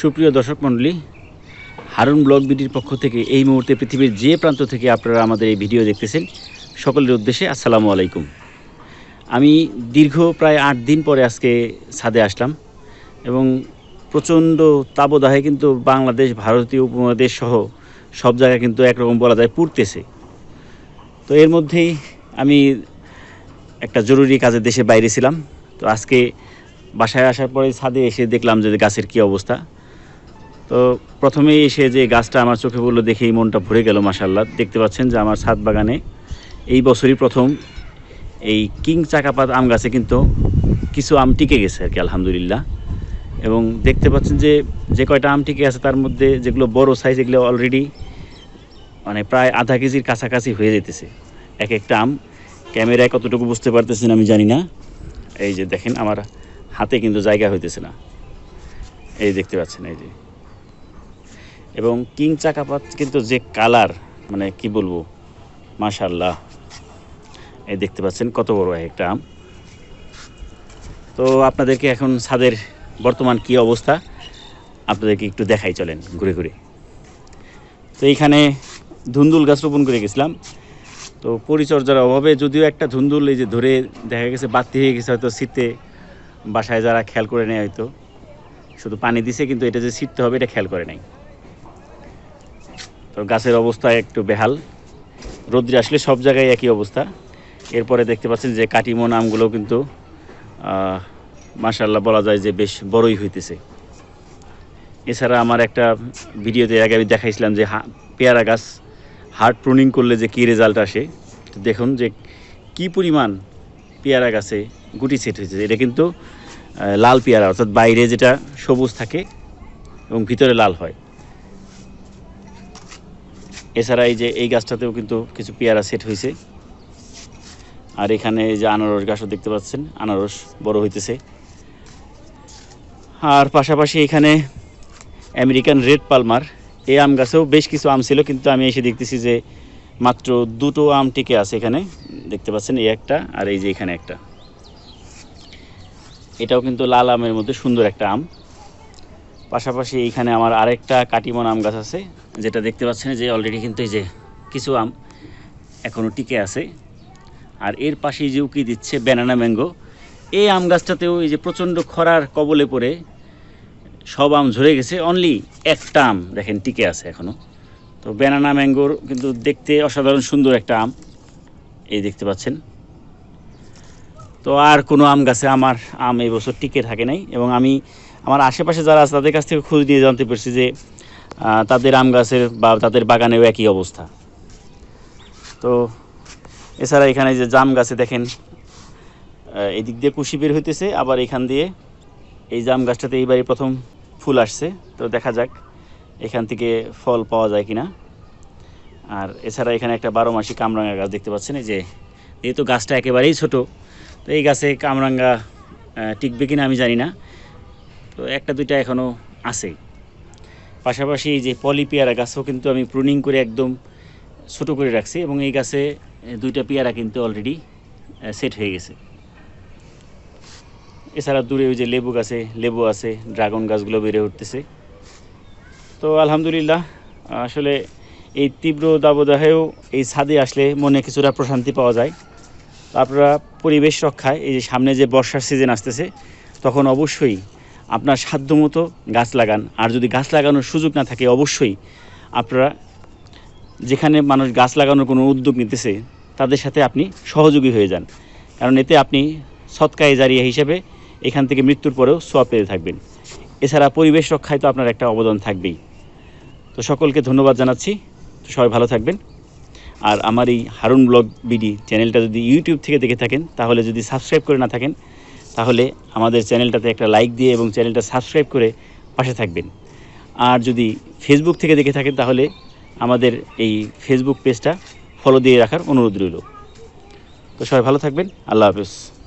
সুপ্রিয় দর্শক মণ্ডলী, হারুন ব্লগ বিডির পক্ষ থেকে এই মুহূর্তে পৃথিবীর যে প্রান্ত থেকে আপনারা আমাদের এই ভিডিও দেখতেছেন, সকলের উদ্দেশ্যে আসসালামু আলাইকুম। আমি দীর্ঘ প্রায় আট দিন পরে আজকে ছাদে আসলাম এবং প্রচণ্ড তাবদাহে কিন্তু বাংলাদেশ, ভারতীয় উপমহাদেশ সহ সব জায়গায় কিন্তু একরকম বলা যায় পুড়তেছে। তো এর মধ্যেই আমি একটা জরুরি কাজে দেশে বাইরে ছিলাম। তো আজকে বাসায় আসার পরে ছাদে এসে দেখলাম যে গাছের কি অবস্থা। তো প্রথমেই এসে যে গাছটা আমার চোখে পড়ল দেখেই মনটা ভরে গেল মাসাল্লাহ দেখতে পাচ্ছেন যে আমার ছাদ বাগানে এই বছরই প্রথম এই কিং চাকাপাত আম গাছে কিন্তু কিছু আম টিকে গেছে আর কি, আলহামদুলিল্লাহ। এবং দেখতে পাচ্ছেন যে যে কয়টা আম টিকে আছে তার মধ্যে যেগুলো বড় সাইজ এগুলো অলরেডি মানে প্রায় আধা কেজির কাছাকাছি হয়ে যেতেছে। এক একটা আম ক্যামেরায় কতটুকু বুঝতে পারতেছেন আমি জানি না। এই যে দেখেন, আমার হাতে কিন্তু জায়গা হইতেছে না। এই দেখতে পাচ্ছেন, এই যে। এবং কিং চাকাপাত কিন্তু যে কালার মানে কি বলব মাশাল্লাহ এই দেখতে পাচ্ছেন কত বড় এক একটা আম। তো আপনাদেরকে এখন ছাদের বর্তমান কি অবস্থা, আপনাদেরকে একটু দেখাই চলেন ঘুরে ঘুরে। তো এইখানে ধুন্দুল গাছ রোপণ করে গেছিলাম। তো পরিচর্যার অভাবে যদিও একটা ধুন্দুল এই যে ধরে দেখা গেছে, বাড়তি হয়ে গেছে, হয়তো শীতে বাসায় যারা খেয়াল করে নেয় হয়তো। শুধু পানি দিছে, কিন্তু এটা যে ছিটতে হবে, এটা খেয়াল করে নাই। তো গাছের অবস্থা একটু বেহাল। রোদ্রে আসলে সব জায়গায় একই অবস্থা। এরপরে দেখতে পাচ্ছেন যে কাটিমন আমগুলো কিন্তু মাশাল্লাহ বলা যায় যে বেশ বড়ই হইতেছে। এছাড়া আমার একটা ভিডিওতে আগে আমি দেখাইছিলাম যে পেয়ারা গাছ হার্ড প্রুনিং করলে যে কী রেজাল্ট আসে দেখুন যে কি পরিমাণ পেয়ারা গাছে গুটি সেট হয়েছে এটা কিন্তু লাল পেয়ারা, অর্থাৎ বাইরে যেটা সবুজ থাকে এবং ভিতরে লাল হয়। এছাড়া এই যে, এই গাছটাতেও কিন্তু কিছু পেয়ারা সেট হয়েছে। আর এখানে যে আনারস গাছও দেখতে পাচ্ছেন, আনারস বড় হইতেছে। আর পাশাপাশি এখানে আমেরিকান রেড পালমার, এই আম গাছেও বেশ কিছু আম ছিল, কিন্তু আমি এসে দেখতেছি যে মাত্র দুটো আম টিকে আছে এখানে। দেখতে পাচ্ছেন এই একটা আর এই যে এখানে একটা। এটাও কিন্তু লাল আমের মধ্যে সুন্দর একটা আম। পাশাপাশি এইখানে আমার আরেকটা কাটিমন আম গাছ আছে, যেটা দেখতে পাচ্ছেন যে অলরেডি কিন্তু এই যে কিছু আম এখনও টিকে আছে। আর এর পাশেই যে উকি দিচ্ছে ব্যানানা ম্যাঙ্গো এই আম গাছটাতেও এই যে প্রচণ্ড খরার কবলে পড়ে সব আম ঝরে গেছে অনলি একটা আম দেখেন টিকে আছে এখনও তো ব্যানানা ম্যাঙ্গোর কিন্তু দেখতে অসাধারণ সুন্দর একটা আম, এই দেখতে পাচ্ছেন। তো আর কোনো আম গাছে আমার আম এই বছর টিকে থাকে নাই, এবং আমি আমার আশেপাশে যারা আছে, তাদের কাছ থেকে খোঁজ নিয়ে জানতে পারছি যে তাদের আম গাছের বা তাদের বাগানেও একই অবস্থা। তো এছাড়া এখানে যে জাম গাছে দেখেন এদিক দিয়ে কুশি বের হইতেছে, আবার এখান দিয়ে এই জাম গাছটাতে এইবারই প্রথম ফুল আসছে। তো দেখা যাক এখান থেকে ফল পাওয়া যায় কিনা। আর এছাড়া এখানে একটা বারো মাসি কামরাঙ্গা গাছ দেখতে পাচ্ছেন, এই যে যেহেতু গাছটা একেবারেই ছোট, তো এই গাছে কামরাঙ্গা টিকবে কিনা আমি জানি না। তো একটা, দুইটা এখনও আছে পাশাপাশি এই যে পলি পেয়ারা গাছও কিন্তু আমি প্রুনিং করে একদম ছোট করে রাখছি এবং এই গাছে দুইটা পেয়ারা কিন্তু অলরেডি সেট হয়ে গেছে। এছাড়া দূরে ওই যে লেবু গাছে, লেবু আছে ড্রাগন গাছগুলো বেড়ে উঠতেছে। তো আলহামদুলিল্লাহ, আসলে এই তীব্র দাবদাহেও এই ছাদে আসলে মনে কিছুটা প্রশান্তি পাওয়া যায়। আপনারা পরিবেশ রক্ষায় এই যে সামনে যে বর্ষার সিজন আসতেছে, তখন অবশ্যই আপনার সাধ্যমতো গাছ লাগান। আর যদি গাছ লাগানোর সুযোগ না থাকে, অবশ্যই আপনারা যেখানে মানুষ গাছ লাগানোর কোনো উদ্যোগ নিতেছে, তাদের সাথে আপনি সহযোগী হয়ে যান। কারণ এতে আপনি সৎকায় জারিয়া হিসেবে এখান থেকে মৃত্যুর পরেও সোয়াব পেতে থাকবেন। এছাড়া পরিবেশ রক্ষায় তো আপনার একটা অবদান থাকবেই। তো সকলকে ধন্যবাদ জানাচ্ছি। তো সবাই ভালো থাকবেন। আর আমার এই হারুন ব্লগ বিডি চ্যানেলটা যদি ইউটিউব থেকে দেখে থাকেন, তাহলে যদি সাবস্ক্রাইব করে না থাকেন তাহলে আমাদের চ্যানেলটাতে একটা লাইক দিয়ে এবং চ্যানেলটা সাবস্ক্রাইব করে পাশে থাকবেন। আর যদি ফেসবুক থেকে দেখে থাকেন, তাহলে আমাদের এই ফেসবুক পেজটা ফলো দিয়ে রাখার অনুরোধ রইল। তো সবাই ভালো থাকবেন। আল্লাহ হাফেজ।